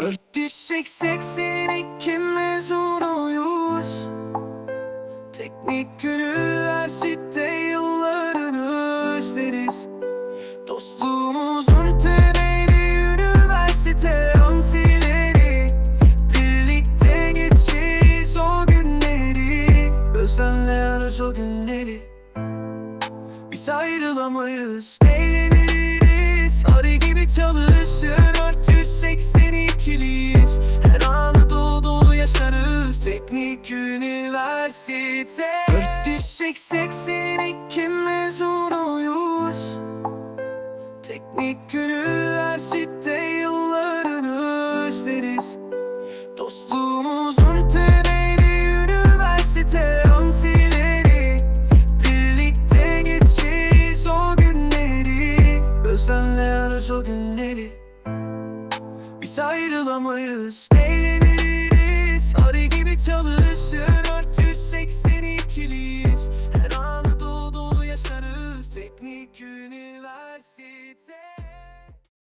Örtüşek 82 mezunuyuz Teknik üniversite yıllarını özleriz. Dostluğumuzun temeli üniversite amfileri. Birlikte geçeceğiz o günleri. Özlemle ararız o günleri. Biz ayrılamayız Eğleniriz. Arı gibi çalışır Teknik üniversite. 482 mezunuyuz Teknik üniversite yıllarını özleriz. Dostluğumuzun temeli üniversite amfileri. Birlikte geçeceğiz o günleri. Özlemle o günleri. Biz ayrılamayız. Eğleniriz her she takes.